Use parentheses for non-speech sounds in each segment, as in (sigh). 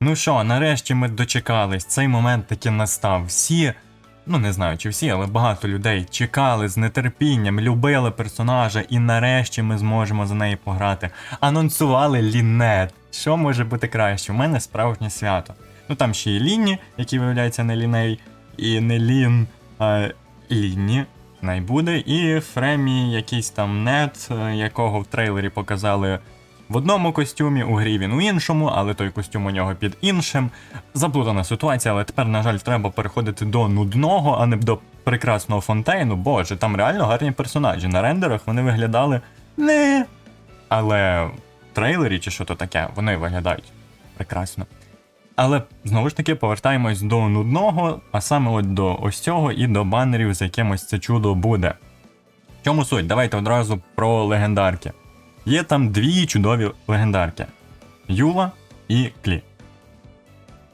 Ну що, нарешті ми дочекались. Цей момент таки настав. Всі, ну не знаю чи всі, але багато людей чекали з нетерпінням, любили персонажа, і нарешті ми зможемо за неї пограти. Анонсували Лінет. Що може бути краще? У мене справжнє свято. Ну там ще і Лінні, який виявляється не ліней, і не Лін, а Лінні. Найбуде, і Фремі якийсь там нет, е, якого в трейлері показали в одному костюмі, у грі він у іншому, але той костюм у нього під іншим. Заплутана ситуація, але тепер, на жаль, треба переходити до нудного, а не до прекрасного фонтейну. Боже, там реально гарні персонажі. На рендерах вони виглядали не. Але в трейлері чи що то таке, вони виглядають прекрасно. Але знову ж таки повертаємось до нудного, а саме от до ось цього і до банерів, з якимось це чудо буде. В чому суть? Давайте одразу про легендарки. Є там дві чудові легендарки: Юла і Клі.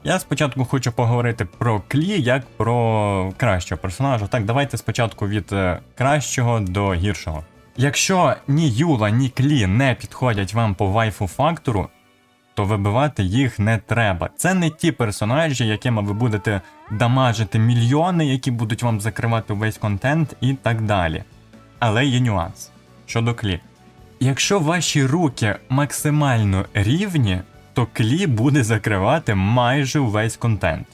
Я спочатку хочу поговорити про Клі як про кращого персонажа. Так, давайте спочатку від е, кращого до гіршого. Якщо ні Юла, ні Клі не підходять вам по вайфу фактору, то вибивати їх не треба. Це не ті персонажі, якими ви будете дамажити мільйони, які будуть вам закривати весь контент і так далі. Але є нюанс щодо клі. Якщо ваші руки максимально рівні, то клі буде закривати майже увесь контент.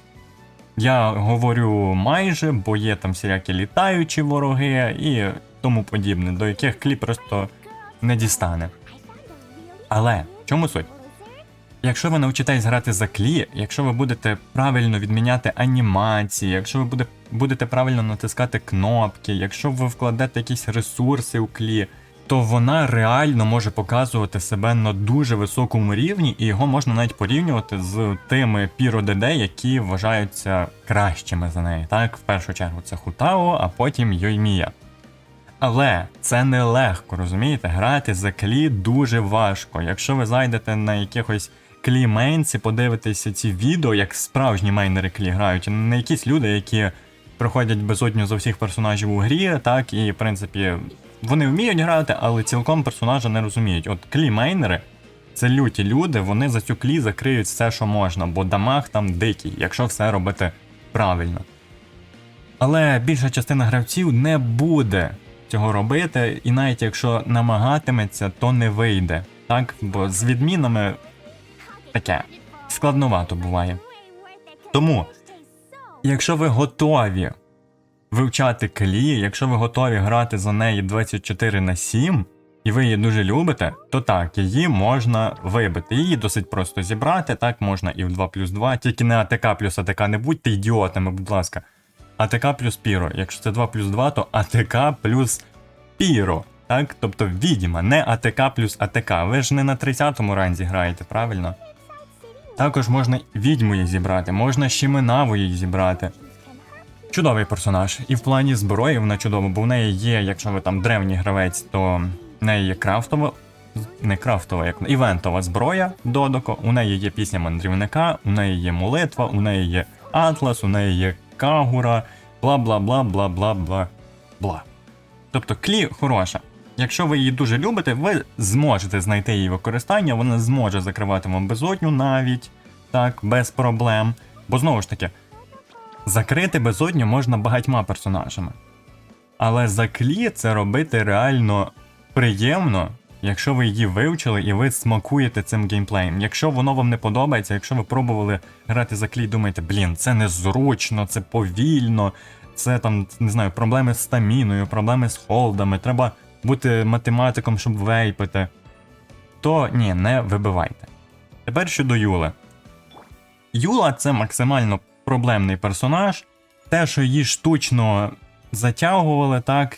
Я говорю майже, бо є там всілякі літаючі вороги і тому подібне, до яких клі просто не дістане. Але в чому суть? Якщо ви навчитесь грати за клі, якщо ви будете правильно відміняти анімації, якщо ви будете правильно натискати кнопки, якщо ви вкладете якісь ресурси у клі, то вона реально може показувати себе на дуже високому рівні, і його можна навіть порівнювати з тими Піро ДД, які вважаються кращими за неї. Так, в першу чергу це Хутао, а потім Йоймія. Але це не легко, розумієте? Грати за клі дуже важко. Якщо ви зайдете на якихось клі мейнс і подивитеся ці відео, як справжні мейнери клі грають, не якісь люди, які проходять безодню за всіх персонажів у грі, так, і в принципі вони вміють грати, але цілком персонажа не розуміють. От клі мейнери це люті люди, вони за цю клі закриють все, що можна, бо дамаг там дикий, якщо все робити правильно. Але більша частина гравців не буде цього робити, і навіть якщо намагатиметься, то не вийде. Так, бо з відмінами таке складновато буває. Тому, якщо ви готові вивчати клі, якщо ви готові грати за неї 24 на 7, і ви її дуже любите, то так, її можна вибити. Її досить просто зібрати, так можна і в 2 плюс 2, тільки не АТК плюс АТК, не будьте ідіотами, будь ласка. АТК плюс Піро. Якщо це 2 плюс 2, то АТК плюс Піро. Так, тобто відьма, не АТК плюс АТК. Ви ж не на 30-му ранзі граєте, правильно? Також можна відьму зібрати, можна Щеменаву її зібрати. Чудовий персонаж. І в плані зброї вона чудова, бо в неї є, якщо ви там древній гравець, то в неї є крафтова, не крафтова, як івентова зброя Додоко, у неї є пісня мандрівника, у неї є молитва, у неї є Атлас, у неї є Кагура, бла бла бла бла бла бла бла. Тобто клі хороша. Якщо ви її дуже любите, ви зможете знайти її використання, вона зможе закривати вам безодню навіть так, без проблем. Бо знову ж таки, закрити безодню можна багатьма персонажами. Але за клі це робити реально приємно, якщо ви її вивчили і ви смакуєте цим геймплеєм. Якщо воно вам не подобається, якщо ви пробували грати за клі і думаєте, блін, це незручно, це повільно, це там, не знаю, проблеми з стаміною, проблеми з холдами, треба бути математиком, щоб вейпити, то ні, не вибивайте. Тепер щодо Юли. Юла це максимально проблемний персонаж. Те, що її штучно затягували, так.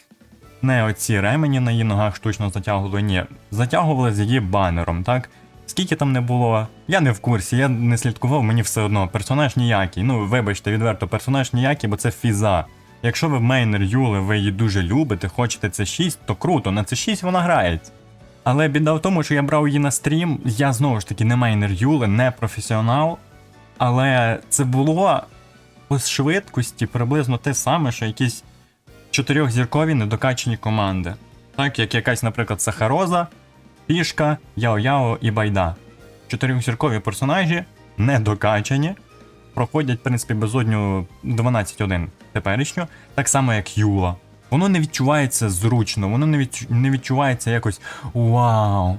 Не оці ремені на її ногах штучно затягували, ні. Затягували з її банером, так? Скільки там не було, я не в курсі, я не слідкував, мені все одно. Персонаж ніякий. Ну, вибачте, відверто, персонаж ніякий, бо це фіза. Якщо ви мейнер Юли, ви її дуже любите, хочете це 6, то круто, на це 6 вона грається. Але біда в тому, що я брав її на стрім, я знову ж таки не мейнер Юли, не професіонал. Але це було по швидкості приблизно те саме, що якісь чотирьохзіркові недокачені команди. Так, як якась, наприклад, Сахароза, Пішка, Яо-Яо і Байда. Чотирьохзіркові персонажі, не докачані. Проходять, в принципі, безодню 12-1 теперішньо, так само як Юла. Воно не відчувається зручно, воно не, відчу- не відчувається якось вау.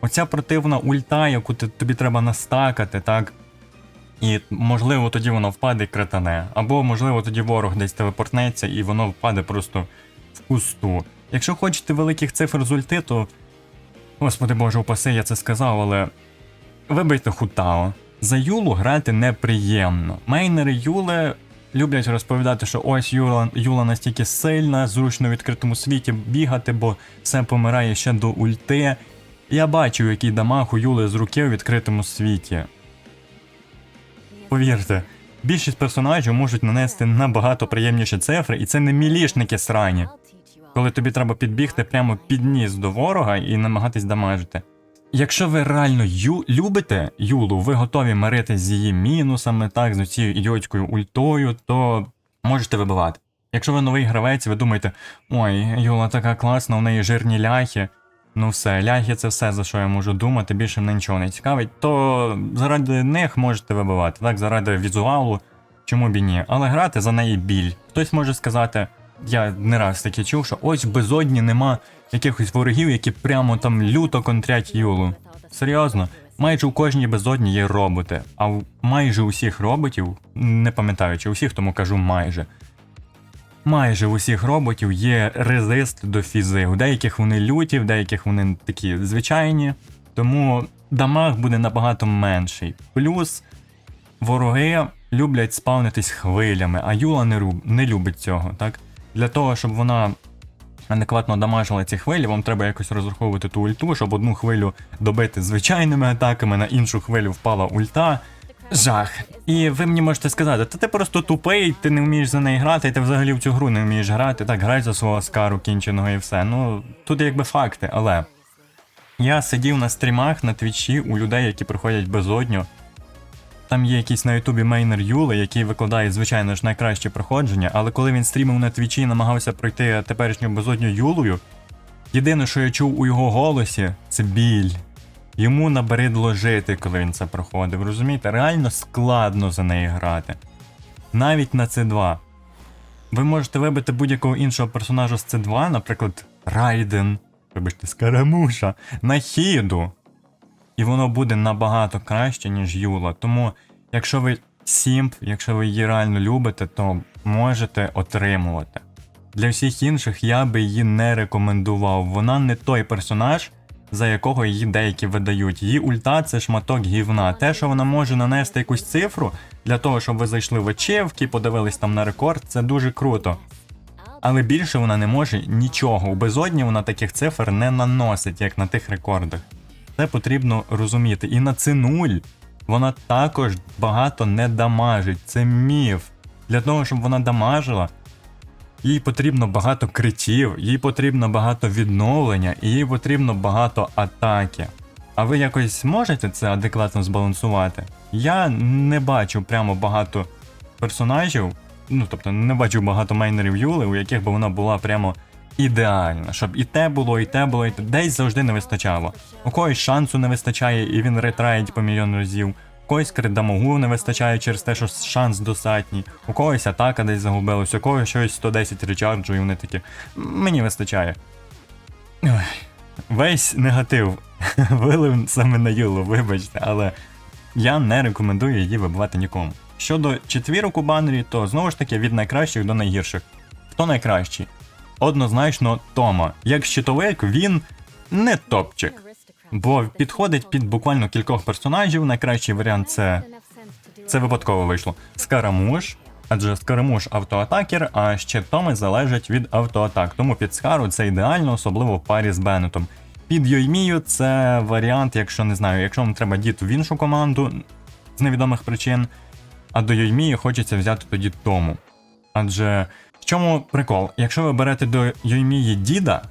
Оця противна ульта, яку ти, тобі треба настакати, так? І можливо тоді воно впаде і критане. Або можливо тоді ворог десь телепортнеться і воно впаде просто в кусту. Якщо хочете великих цифр з ульти, то. Господи Боже, упаси, я це сказав, але. Вибийте хутао. За Юлу грати неприємно. Мейнери Юли люблять розповідати, що ось Юла, Юла настільки сильна, зручно в відкритому світі бігати, бо все помирає ще до ульти. Я бачив, який дамаг у Юли з руки у відкритому світі. Повірте, більшість персонажів можуть нанести набагато приємніші цифри, і це не мілішники срані, коли тобі треба підбігти прямо під ніс до ворога і намагатись дамажити. Якщо ви реально ю- любите Юлу, ви готові миритись з її мінусами, так, з цією ідіотською ультою, то можете вибивати. Якщо ви новий гравець, ви думаєте, ой, Юла така класна, у неї жирні ляхи. Ну все, ляхи це все, за що я можу думати, більше мене нічого не цікавить, то заради них можете вибивати, так, заради візуалу, чому б і ні. Але грати за неї біль. Хтось може сказати, я не раз таке чув, що ось безодні нема якихось ворогів, які прямо там люто контрять Юлу. Серйозно, майже у кожній безодні є роботи, а в майже усіх роботів, не пам'ятаю, чи усіх, тому кажу майже. Майже у усіх роботів є резист до фізи. У деяких вони люті, в деяких вони такі звичайні, тому дамаг буде набагато менший. Плюс вороги люблять спавнитись хвилями, а Юла не, руб- не любить цього. Так? Для того, щоб вона адекватно дамажила ці хвилі, вам треба якось розраховувати ту ульту, щоб одну хвилю добити звичайними атаками, на іншу хвилю впала ульта. Жах. І ви мені можете сказати, та ти просто тупий, ти не вмієш за неї грати, і ти взагалі в цю гру не вмієш грати. Так, грай за свого скару кінченого і все. Ну, тут якби факти, але. Я сидів на стрімах на твічі у людей, які приходять безодню. Там є якийсь на Ютубі мейнер Юли, який викладає, звичайно ж, найкраще проходження, але коли він стрімив на твічі і намагався пройти теперішню безодню Юлою, єдине, що я чув у його голосі, це біль. Йому набридло жити, коли він це проходив. Розумієте, реально складно за неї грати. Навіть на C2. Ви можете вибити будь-якого іншого персонажа з C2, наприклад, Райден, вибачте, Скарамуша, на хіду. І воно буде набагато краще, ніж Юла. Тому, якщо ви сімп, якщо ви її реально любите, то можете отримувати. Для всіх інших я би її не рекомендував. Вона не той персонаж, за якого її деякі видають. Її ульта це шматок гівна. Те, що вона може нанести якусь цифру для того, щоб ви зайшли в очівки, подивились там на рекорд, це дуже круто. Але більше вона не може нічого. У безодні вона таких цифр не наносить, як на тих рекордах. Це потрібно розуміти. І на C0 вона також багато не дамажить. Це міф. Для того, щоб вона дамажила, їй потрібно багато критів, їй потрібно багато відновлення, і їй потрібно багато атаки. А ви якось можете це адекватно збалансувати? Я не бачу прямо багато персонажів, ну тобто не бачу багато мейнерів Юли, у яких би вона була прямо ідеальна, щоб і те було, і те було, і те. десь завжди не вистачало. У когось шансу не вистачає, і він ретраїть по мільйон разів. Когось кридамогу не вистачає через те, що шанс достатній. У когось атака десь загубилась, у когось щось 110 речарджу, і вони такі. Мені вистачає. Ой, Весь негатив (laughs) вилив саме на Юлу, вибачте, але я не рекомендую її вибивати нікому. Щодо четвірок у банері, то знову ж таки від найкращих до найгірших. Хто найкращий? Однозначно Тома. Як щитовик, він не топчик, бо підходить під буквально кількох персонажів. Найкращий варіант це це випадково вийшло. Скарамуш, адже Скарамуш автоатакер, а ще Томи залежать від автоатак. Тому під Скару це ідеально, особливо в парі з Беннетом. Під Йоймію це варіант, якщо не знаю, якщо вам треба діти в іншу команду з невідомих причин, а до Йоймії хочеться взяти тоді Тому. Адже в чому прикол? Якщо ви берете до Йоймії Діда,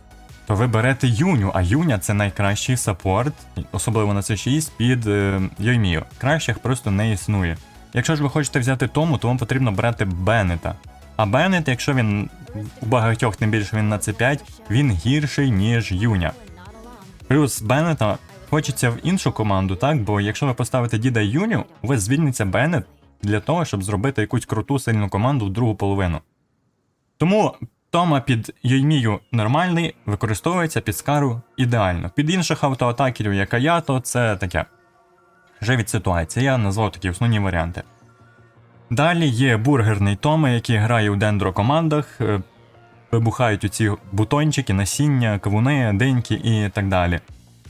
то ви берете Юню, а Юня це найкращий саппорт, особливо на C6 під е. Кращих просто не існує. Якщо ж ви хочете взяти Тому, то вам потрібно брати Беннета. А Беннет, якщо він у багатьох, тим більше він на C5, він гірший, ніж Юня. Плюс Беннета хочеться в іншу команду, так? Бо якщо ви поставите Діда Юню, у вас звільниться Беннет для того, щоб зробити якусь круту сильну команду в другу половину. Тому Тома під Йоймію нормальний, використовується під Скару ідеально. Під інших автоатакерів, як Аято, це таке. Вже від ситуації, я назвав такі основні варіанти. Далі є бургерний Тома, який грає у дендро командах, е, вибухають оці бутончики, насіння, кавуни, деньки і так далі.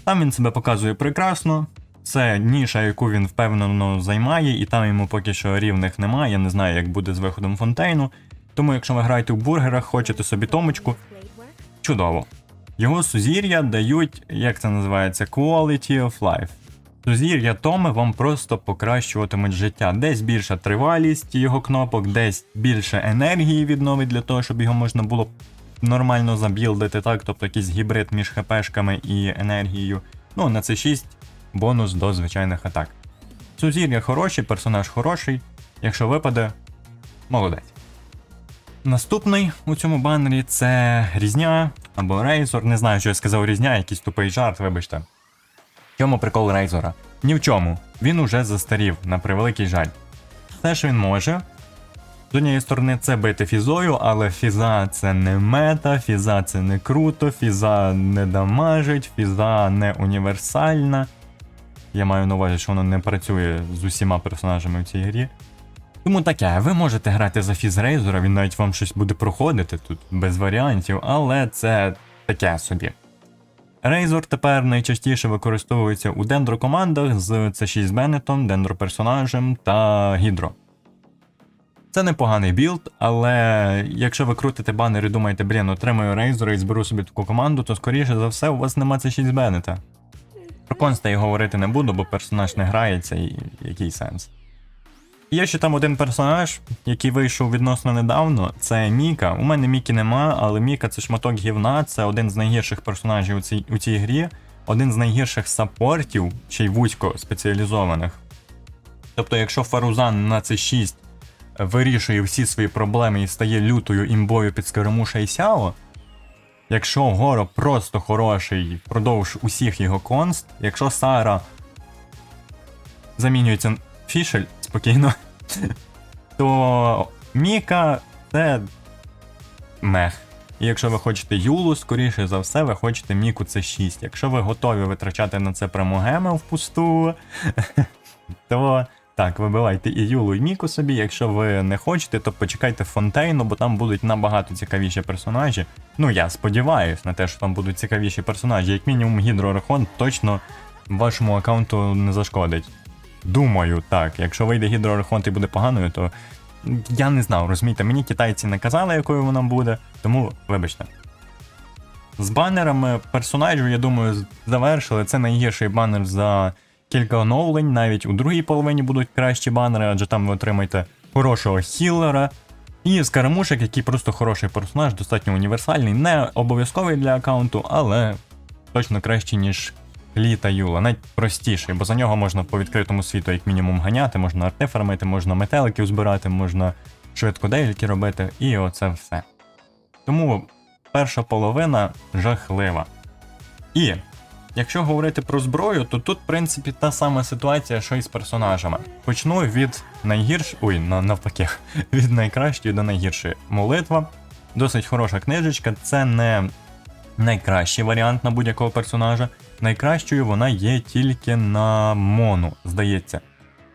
Там він себе показує прекрасно. Це ніша, яку він впевнено займає, і там йому поки що рівних немає. Я не знаю, як буде з виходом фонтейну. Тому, якщо ви граєте в бургерах, хочете собі томочку, чудово. Його сузір'я дають, як це називається, quality of life. Сузір'я Томи вам просто покращуватимуть життя. Десь більша тривалість його кнопок, десь більше енергії відновить для того, щоб його можна було нормально забілдити, так, тобто якийсь гібрид між хпшками і енергією. Ну, на це 6 бонус до звичайних атак. Сузір'я хороший, персонаж хороший. Якщо випаде, молодець. Наступний у цьому банері це різня або рейзор. Не знаю, що я сказав різня, якийсь тупий жарт, вибачте. В чому прикол рейзора? Ні в чому. Він уже застарів, на превеликий жаль. Все, що він може. З однієї сторони, це бити фізою, але фіза це не мета, фіза це не круто, фіза не дамажить, фіза не універсальна. Я маю на увазі, що воно не працює з усіма персонажами в цій грі. Тому таке, ви можете грати за фізрейзера, він навіть вам щось буде проходити тут без варіантів, але це таке собі. Рейзор тепер найчастіше використовується у дендро командах з C6 Беннетом, дендро персонажем та Гідро. Це непоганий білд, але якщо ви крутите банер і думаєте, блін, отримаю рейзора і зберу собі таку команду, то скоріше за все у вас нема C6 Беннета. Про конста я говорити не буду, бо персонаж не грається і який сенс. Є ще там один персонаж, який вийшов відносно недавно, це Міка. У мене Мікі нема, але Міка це шматок гівна, це один з найгірших персонажів у цій, у цій грі, один з найгірших саппортів, ще й вузько спеціалізованих. Тобто, якщо Фарузан на c 6 вирішує всі свої проблеми і стає лютою імбою під Скоромуша і Сяо, якщо Горо просто хороший впродовж усіх його конст, якщо Сара замінюється Фішель спокійно, (laughs) то Міка це мех. І якщо ви хочете Юлу, скоріше за все, ви хочете Міку це 6. Якщо ви готові витрачати на це премогеми впусту, (laughs) то так, вибивайте і Юлу, і Міку собі. Якщо ви не хочете, то почекайте Фонтейну, бо там будуть набагато цікавіші персонажі. Ну, я сподіваюся на те, що там будуть цікавіші персонажі. Як мінімум, гідроарахон точно вашому аккаунту не зашкодить. Думаю, так. Якщо вийде гідроархонт і буде поганою, то я не знав, розумієте, мені китайці не казали, якою вона буде, тому вибачте. З банерами персонажів, я думаю, завершили. Це найгірший банер за кілька оновлень. Навіть у другій половині будуть кращі банери, адже там ви отримаєте хорошого хіллера. І скарамушек, який просто хороший персонаж, достатньо універсальний, не обов'язковий для аккаунту, але точно кращий, ніж Лі та Юла, навіть простіший, бо за нього можна по відкритому світу, як мінімум, ганяти, можна арти фармити, можна метеликів збирати, можна швидко деякі робити, і оце все. Тому перша половина жахлива. І якщо говорити про зброю, то тут, в принципі, та сама ситуація, що і з персонажами. Почну від найгірш... ой, навпаки, (laughs) від найкращої до найгіршої. Молитва, досить хороша книжечка, це не найкращий варіант на будь-якого персонажа. Найкращою вона є тільки на мону, здається.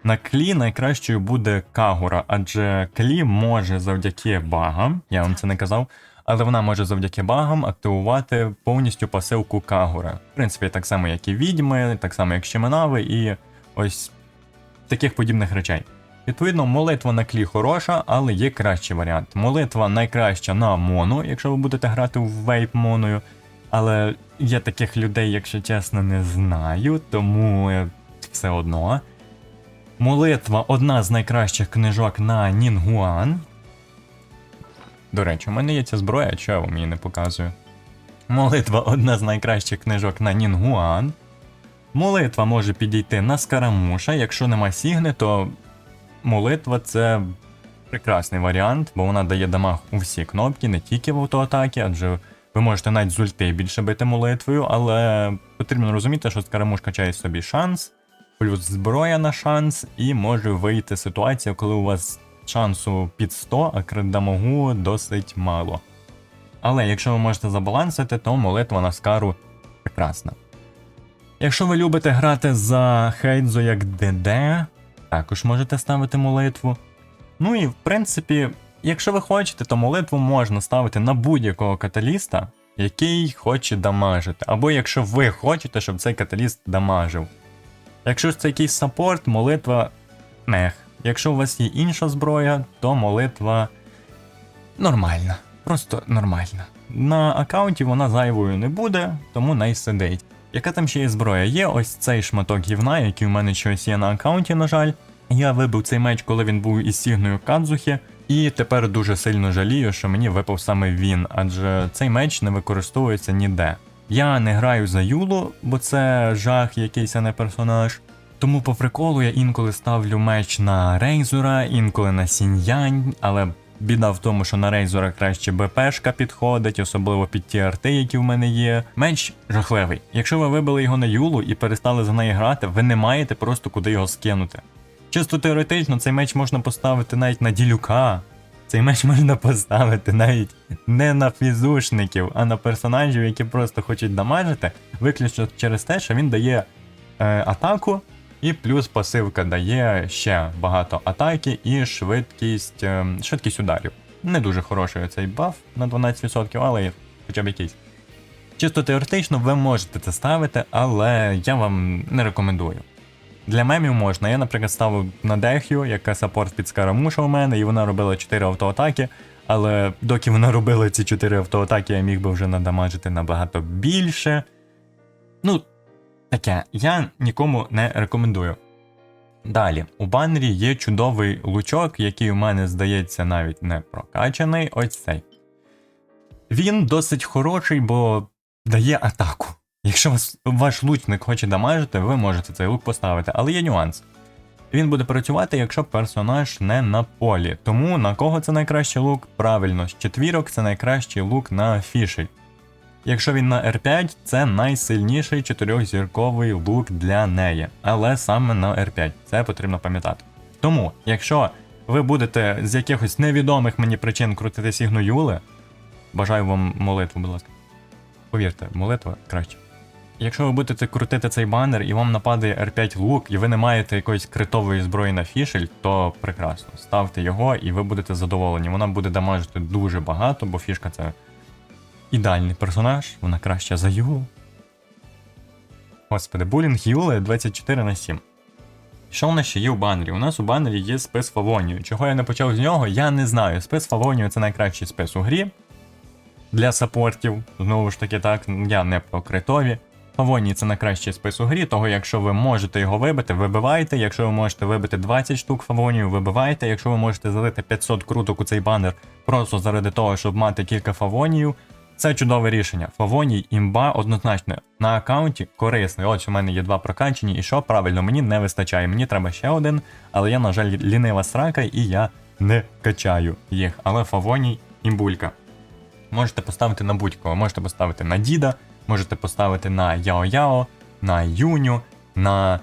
На клі найкращою буде Кагура, адже клі може завдяки багам, я вам це не казав, але вона може завдяки багам активувати повністю пасивку Кагура. В принципі, так само, як і відьми, так само, як Щеменави, і ось таких подібних речей. Відповідно, молитва на клі хороша, але є кращий варіант. Молитва найкраща на мону, якщо ви будете грати в вейп моною. Але я таких людей, якщо чесно, не знаю, тому все одно. Молитва одна з найкращих книжок на Нінгуан. До речі, у мене є ця зброя, що я вам її не показую. Молитва одна з найкращих книжок на Нінгуан. Молитва може підійти на Скарамуша. Якщо нема Сігни, то молитва це прекрасний варіант, бо вона дає дамаг у всі кнопки, не тільки в автоатакі, адже Ви можете навіть з ульти більше бити молитвою, але потрібно розуміти, що скарамуш качає собі шанс, плюс зброя на шанс, і може вийти ситуація, коли у вас шансу під 100, а крит-дамагу досить мало. Але якщо ви можете забалансити, то молитва на скару прекрасна. Якщо ви любите грати за Хейдзо як ДД, також можете ставити молитву. Ну і в принципі, якщо ви хочете, то молитву можна ставити на будь-якого каталіста, який хоче дамажити. Або якщо ви хочете, щоб цей каталіст дамажив. Якщо ж це якийсь саппорт, молитва мех. Якщо у вас є інша зброя, то молитва нормальна. Просто нормальна. На аккаунті вона зайвою не буде, тому не сидить. Яка там ще є зброя? Є ось цей шматок гівна, який у мене щось є на аккаунті, на жаль. Я вибив цей меч, коли він був із сігною Кадзухи, і тепер дуже сильно жалію, що мені випав саме він, адже цей меч не використовується ніде. Я не граю за Юлу, бо це жах якийсь, а не персонаж. Тому по приколу я інколи ставлю меч на Рейзора, інколи на Сіньянь, але біда в тому, що на Рейзора краще БПшка підходить, особливо під ті арти, які в мене є. Меч жахливий. Якщо ви вибили його на Юлу і перестали за неї грати, ви не маєте просто куди його скинути. Чисто теоретично, цей меч можна поставити навіть на ділюка. Цей меч можна поставити навіть не на фізушників, а на персонажів, які просто хочуть дамажити, виключно через те, що він дає е, атаку, і плюс пасивка дає ще багато атаки і швидкість, е, швидкість ударів. Не дуже хороший цей баф на 12%, але хоча б якийсь. Чисто теоретично ви можете це ставити, але я вам не рекомендую. Для мемів можна. Я, наприклад, ставив на Дехю, яка саппорт під Скарамуша у мене, і вона робила 4 автоатаки. Але доки вона робила ці 4 автоатаки, я міг би вже надамажити набагато більше. Ну, таке, я нікому не рекомендую. Далі, у банері є чудовий лучок, який у мене, здається, навіть не прокачаний. Ось цей. Він досить хороший, бо дає атаку. Якщо вас, ваш лучник хоче дамажити, ви можете цей лук поставити, але є нюанс. Він буде працювати, якщо персонаж не на полі. Тому на кого це найкращий лук? Правильно, з четвірок це найкращий лук на фішель. Якщо він на R5, це найсильніший чотирьохзірковий лук для неї, але саме на R5, це потрібно пам'ятати. Тому, якщо ви будете з якихось невідомих мені причин крутити сігну Юли, бажаю вам молитву, будь ласка. Повірте, молитва краще. Якщо ви будете крутити цей банер і вам нападає R5 лук, і ви не маєте якоїсь критової зброї на фішель, то прекрасно. Ставте його і ви будете задоволені. Вона буде дамажити дуже багато, бо фішка це ідеальний персонаж, вона краща за Юлу. Господи, булінг Юли 24 на 7. Що в нас ще є у банері? У нас у банері є спис Фавонію. Чого я не почав з нього, я не знаю. Спис Фавонію це найкращий спис у грі. Для саппортів, знову ж таки, так, я не про критові. Фавоній це найкращий спис у грі, того якщо ви можете його вибити, вибивайте. Якщо ви можете вибити 20 штук фавонію, вибивайте. Якщо ви можете залити 500 круток у цей банер просто заради того, щоб мати кілька фавонію, це чудове рішення. Фавоній імба однозначно на аккаунті корисний. Ось у мене є два прокачені, і що правильно, мені не вистачає. Мені треба ще один, але я, на жаль, лінива срака, і я не качаю їх. Але фавоній імбулька. Можете поставити на будь-кого, можете поставити на Діда, можете поставити на Яо-Яо, на Юню, на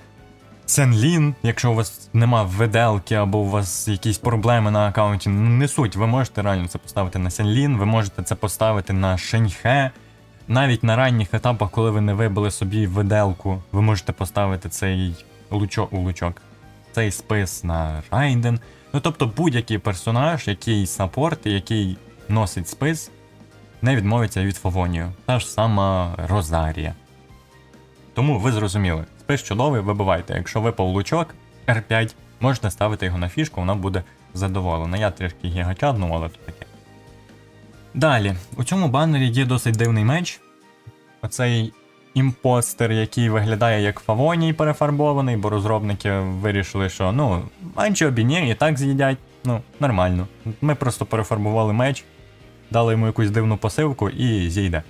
Сенлін, якщо у вас нема виделки або у вас якісь проблеми на аккаунті, ну, не суть, ви можете реально це поставити на Сенлін, ви можете це поставити на Шеньхе. Навіть на ранніх етапах, коли ви не вибили собі виделку, ви можете поставити цей лучок, лучок цей спис на Райден. Ну тобто будь-який персонаж, який саппорт, який носить спис, не відмовиться від Фавонію. Та ж сама Розарія. Тому ви зрозуміли, спис чудовий, вибивайте. Якщо випав лучок R5, можете ставити його на фішку, вона буде задоволена. Я трішки гігачадну, але то таке. Далі, у цьому банері є досить дивний меч. Оцей імпостер, який виглядає як Фавоній перефарбований, бо розробники вирішили, що ну, анчі обіні і так з'їдять. Ну, нормально. Ми просто перефарбували меч, дали йому якусь дивну посилку і зійде.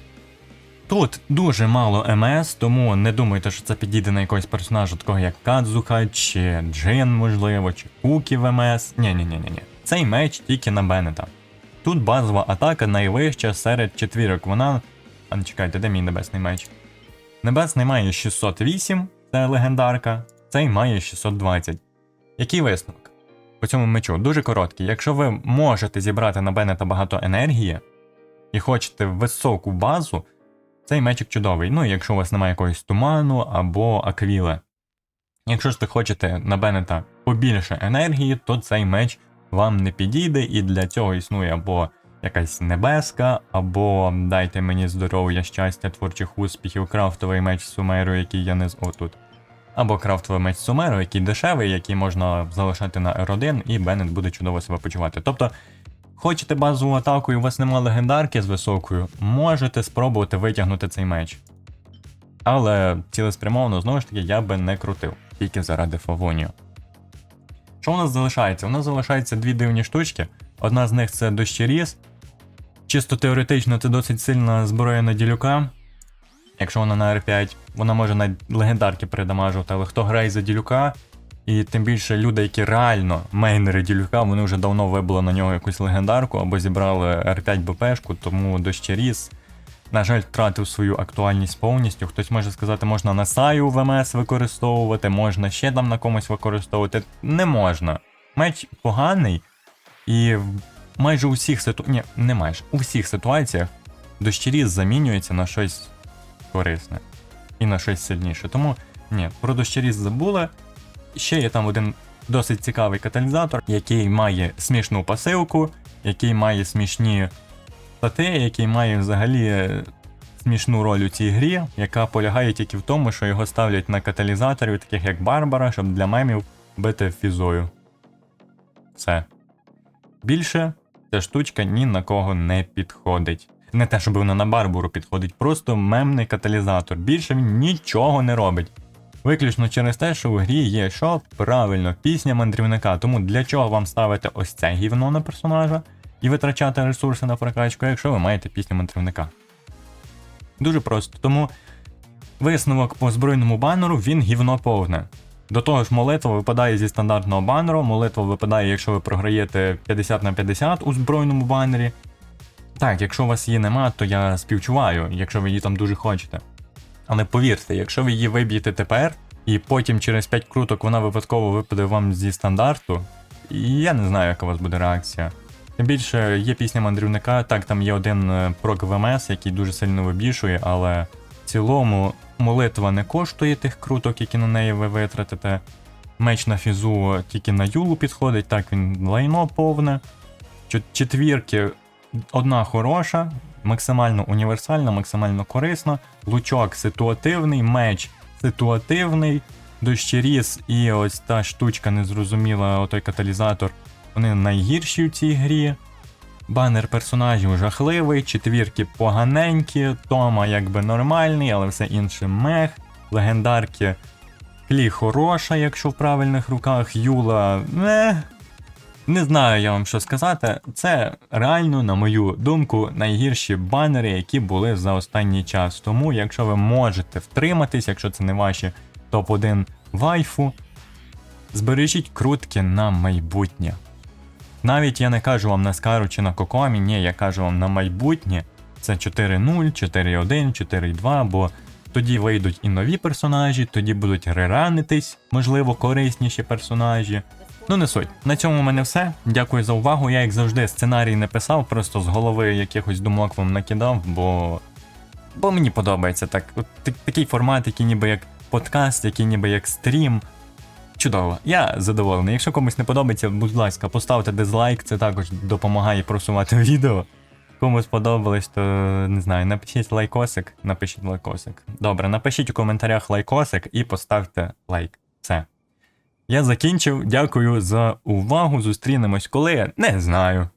Тут дуже мало МС, тому не думайте, що це підійде на якогось персонажа, такого як Кадзуха, чи Джин, можливо, чи Кукі в МС. ні ні ні ні ні Цей меч тільки на Беннета. Тут базова атака найвища серед четвірок. Вона. А не чекайте, де мій небесний меч? Небесний має 608, це легендарка, цей має 620. Який висновок? По цьому мечу дуже короткий. Якщо ви можете зібрати на Беннета багато енергії і хочете високу базу, цей мечик чудовий. Ну, якщо у вас немає якогось туману або аквіле. Якщо ж ви хочете на Беннета побільше енергії, то цей меч вам не підійде, і для цього існує або якась небеска, або дайте мені здоров'я, щастя, творчих успіхів, крафтовий меч Сумеру, який я не з отут. Або крафтовий меч Сумеру, який дешевий, який можна залишати на R1, і Беннет буде чудово себе почувати. Тобто, хочете базову атаку і у вас немає легендарки з високою, можете спробувати витягнути цей меч. Але цілеспрямовано, знову ж таки, я би не крутив, тільки заради Фавонію. Що у нас залишається? У нас залишається дві дивні штучки. Одна з них це дощеріз. Чисто теоретично це досить сильна зброя на ділюка. Якщо вона на R5, вона може на легендарки передамажувати, але хто грає за ділюка, і тим більше люди, які реально мейнери ділюка, вони вже давно вибили на нього якусь легендарку або зібрали R5 БПшку, тому дощеріз, на жаль, втратив свою актуальність повністю. Хтось може сказати, можна на саю ВМС використовувати, можна ще там на комусь використовувати. Не можна. Меч поганий, і в майже у всіх ситуаціях, Ні, не майже, у всіх ситуаціях дощеріз замінюється на щось корисне і на щось сильніше. Тому ні, про дощеріз забули. Ще є там один досить цікавий каталізатор, який має смішну пасивку, який має смішні стати, який має взагалі е, смішну роль у цій грі, яка полягає тільки в тому, що його ставлять на каталізаторів, таких як Барбара, щоб для мемів бити фізою. Все. Більше ця штучка ні на кого не підходить. Не те, щоб вона на Барбару підходить, просто мемний каталізатор. Більше він нічого не робить. Виключно через те, що в грі є що правильно, пісня мандрівника. Тому для чого вам ставити ось це гівно на персонажа і витрачати ресурси на прокачку, якщо ви маєте пісню мандрівника. Дуже просто. Тому висновок по збройному банеру він гівно повне. До того ж, молитва випадає зі стандартного банеру. Молитва випадає, якщо ви програєте 50 на 50 у збройному банері. Так, якщо у вас її нема, то я співчуваю, якщо ви її там дуже хочете. Але повірте, якщо ви її виб'єте тепер, і потім через 5 круток вона випадково випаде вам зі стандарту, я не знаю, яка у вас буде реакція. Тим більше є пісня мандрівника, так, там є один е, прок ВМС, який дуже сильно вибішує, але в цілому молитва не коштує тих круток, які на неї ви витратите. Меч на фізу тільки на юлу підходить, так він лайно повне. Четвірки одна хороша, максимально універсальна, максимально корисна. Лучок ситуативний, меч ситуативний, дощеріз і ось та штучка незрозуміла, отой каталізатор. Вони найгірші в цій грі. Банер персонажів жахливий, четвірки поганенькі, Тома якби нормальний, але все інше мех. Легендарки Клі хороша, якщо в правильних руках, Юла. Не, не знаю я вам що сказати. Це реально, на мою думку, найгірші банери, які були за останній час. Тому, якщо ви можете втриматись, якщо це не ваші топ-1 вайфу, збережіть крутки на майбутнє. Навіть я не кажу вам на Скару чи на Кокомі, ні, я кажу вам на майбутнє. Це 4.0, 4.1, 4.2, бо тоді вийдуть і нові персонажі, тоді будуть реранитись, можливо, корисніші персонажі. Ну не суть. На цьому в мене все. Дякую за увагу. Я, як завжди, сценарій не писав, просто з голови якихось думок вам накидав, бо. Бо мені подобається так. Такий формат, який ніби як подкаст, який ніби як стрім. Чудово, я задоволений. Якщо комусь не подобається, будь ласка, поставте дизлайк, це також допомагає просувати (laughs) відео. Кому сподобалось, то не знаю, напишіть лайкосик, напишіть лайкосик. Добре, напишіть у коментарях лайкосик і поставте лайк. Все. Я закінчив. Дякую за увагу. Зустрінемось коли. Не знаю.